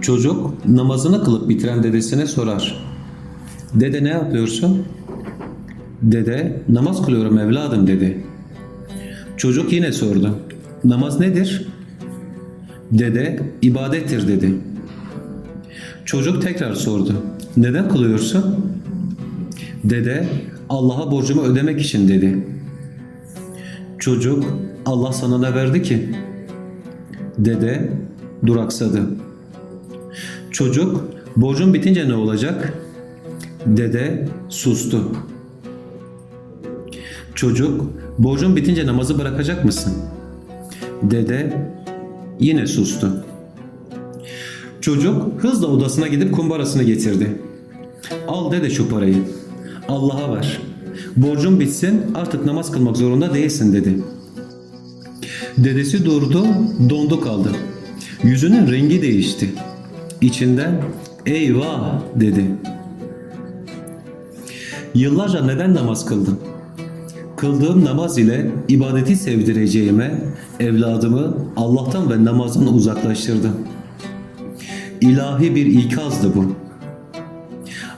Çocuk namazını kılıp bitiren dedesine sorar. Dede ne yapıyorsun? Dede namaz kılıyorum evladım dedi. Çocuk yine sordu. Namaz nedir? Dede ibadettir dedi. Çocuk tekrar sordu. Neden kılıyorsun? Dede Allah'a borcumu ödemek için dedi. Çocuk Allah sana ne verdi ki? Dede duraksadı. Çocuk borcun bitince ne olacak? Dede sustu. Çocuk borcun bitince namazı bırakacak mısın? Dede yine sustu. Çocuk hızla odasına gidip kumbarasını getirdi. Al dede şu parayı. Allah'a ver. Borcun bitsin artık namaz kılmak zorunda değilsin dedi. Dedesi durdu, dondu kaldı. Yüzünün rengi değişti. İçinden eyvah dedi. Yıllarca neden namaz kıldım? Kıldığım namaz ile ibadeti sevdireceğime evladımı Allah'tan ve namazdan uzaklaştırdım. İlahi bir ikazdı bu.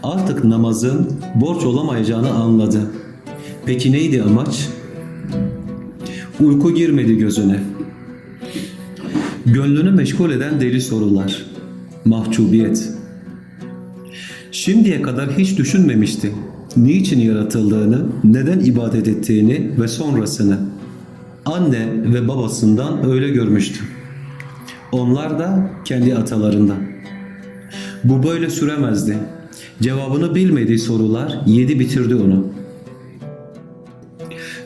Artık namazın borç olamayacağını anladı. Peki neydi amaç? Uyku girmedi gözüne. Gönlünü meşgul eden deli sorular. Mahcubiyet. Şimdiye kadar hiç düşünmemişti. Niçin yaratıldığını, neden ibadet ettiğini ve sonrasını. Anne ve babasından öyle görmüştü. Onlar da kendi atalarından. Bu böyle süremezdi. Cevabını bilmediği sorular yedi bitirdi onu.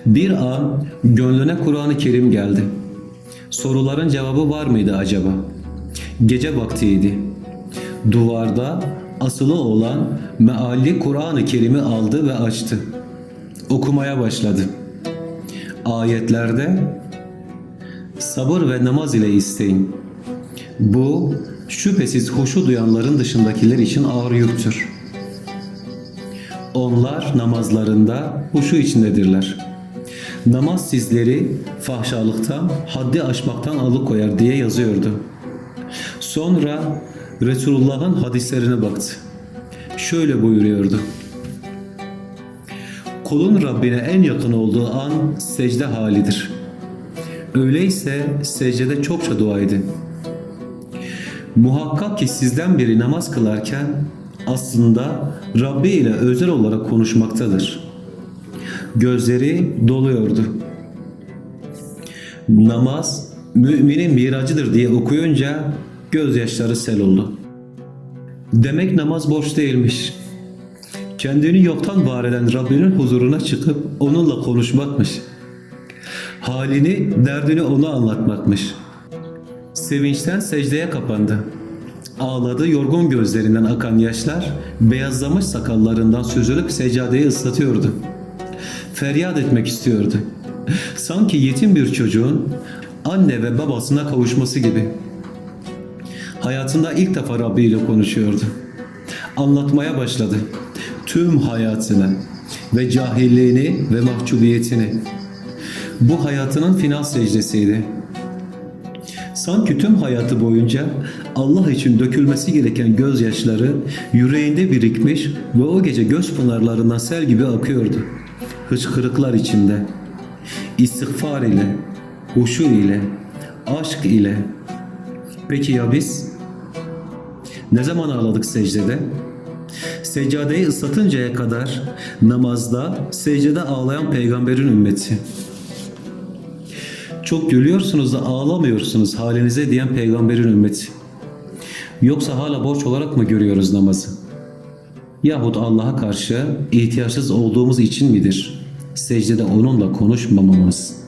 Bir an gönlüne Kur'an-ı Kerim geldi. Soruların cevabı var mıydı acaba? Gece vaktiydi. Duvarda asılı olan mealli Kur'an-ı Kerim'i aldı ve açtı. Okumaya başladı. Ayetlerde sabır ve namaz ile isteyin. Bu şüphesiz huşu duyanların dışındakiler için ağır yüktür. Onlar namazlarında huşu içindedirler. Namaz sizleri fahşalıktan, haddi aşmaktan alıkoyar diye yazıyordu. Sonra Resulullah'ın hadislerine baktı. Şöyle buyuruyordu. Kulun Rabbine en yakın olduğu an secde halidir. Öyleyse secdede çokça dua edin. Muhakkak ki sizden biri namaz kılarken aslında Rabbi ile özel olarak konuşmaktadır. Gözleri doluyordu. Namaz müminin miracıdır diye okuyunca gözyaşları sel oldu. Demek namaz borç değilmiş. Kendini yoktan var eden Rabbinin huzuruna çıkıp onunla konuşmakmış. Halini, derdini ona anlatmakmış. Sevinçten secdeye kapandı. Ağladı yorgun gözlerinden akan yaşlar beyazlamış sakallarından süzülüp seccadeyi ıslatıyordu. Feryat etmek istiyordu. Sanki yetim bir çocuğun anne ve babasına kavuşması gibi. Hayatında ilk defa Rabbi ile konuşuyordu. Anlatmaya başladı. Tüm hayatını ve cahilliğini ve mahcubiyetini. Bu hayatının final secdesiydi. Sanki tüm hayatı boyunca Allah için dökülmesi gereken gözyaşları yüreğinde birikmiş ve o gece göz pınarlarından sel gibi akıyordu. Hıçkırıklar içinde. İstiğfar ile, huşu ile, aşk ile. Peki ya biz? Ne zaman ağladık secdede? Seccadeyi ıslatıncaya kadar namazda, secdede ağlayan peygamberin ümmeti. Çok gülüyorsunuz da ağlamıyorsunuz halinize diyen peygamberin ümmeti. Yoksa hala borç olarak mı görüyoruz namazı? Yahut Allah'a karşı ihtiyaçsız olduğumuz için midir? Secdede onunla konuşmamamız.